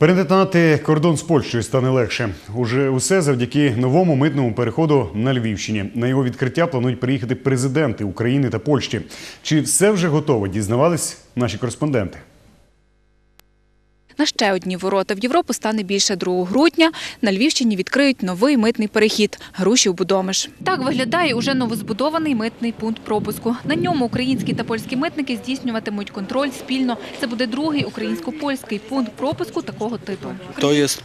Перетинати кордон з Польщею стане легше. Уже усе завдяки новому митному переходу на Львівщині. На його відкриття планують приїхати президенти України та Польщі. Чи все вже готово? Дізнавались наші кореспонденти. На ще одні ворота в Європу стане більше 2 грудня. На Львівщині відкриють новий митний перехід – Грушів Будомиш. Так виглядає уже новозбудований митний пункт пропуску. На ньому українські та польські митники здійснюватимуть контроль спільно. Це буде другий українсько-польський пункт пропуску такого типу.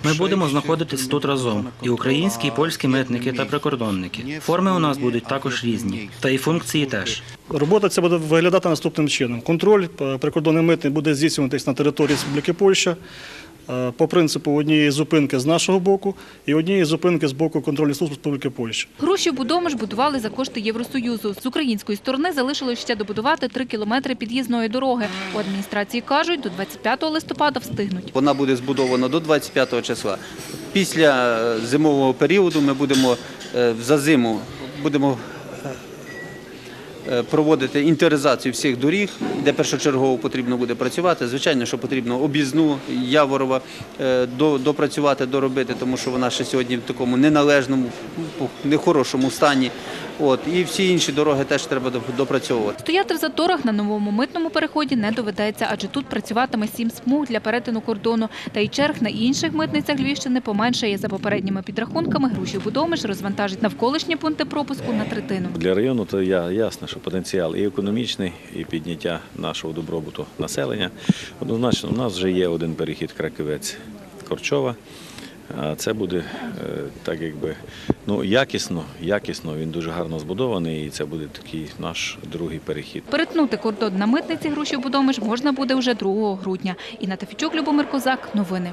Ми будемо знаходитись тут разом. І українські, і польські митники та прикордонники. Форми у нас будуть також різні, та і функції теж. робота ця буде виглядати наступним чином. Контроль е, прикордонний митний буде здійснюватись на території Республіки Польща по принципу однієї зупинки з нашого боку і однієї зупинки з боку контрольних служб Республіки Польща. Грушів Будомиш будували за кошти Євросоюзу. З української сторони залишилось ще добудувати 3 кілометри під'їзної дороги. У адміністрації кажуть, до 25 листопада встигнуть. Вона буде збудована до 25 числа. Після е, зимового періоду ми будемо е, за зиму будемо е, проводити інтеризацію всіх доріг, де першочергово потрібно буде працювати. Звичайно, що потрібно об'їзну Яворова е, до- допрацювати, доробити, тому що вона ще сьогодні в такому неналежному, нехорошому стані. От і всі інші дороги теж треба доп- допрацьовувати. Стояти в заторах на новому митному переході не доведеться, адже тут працюватиме сім смуг для перетину кордону. Та й черг на інших митницях Львівщини поменшає. За попередніми підрахунками, Грушів Будомиш розвантажить навколишні пункти пропуску на третину. Для району то я ясно, що потенціал і економічний, і підняття нашого добробуту населення. Однозначно, у нас вже є один перехід Краківець Корчова. Це буде е, так, якби ну якісно, якісно. Він дуже гарно збудований, і це буде такий наш другий перехід. Перетнути кордон на митниці Грушів Будомиш можна буде вже 2 грудня. Інна Тафічук, Любомир Козак. Новини.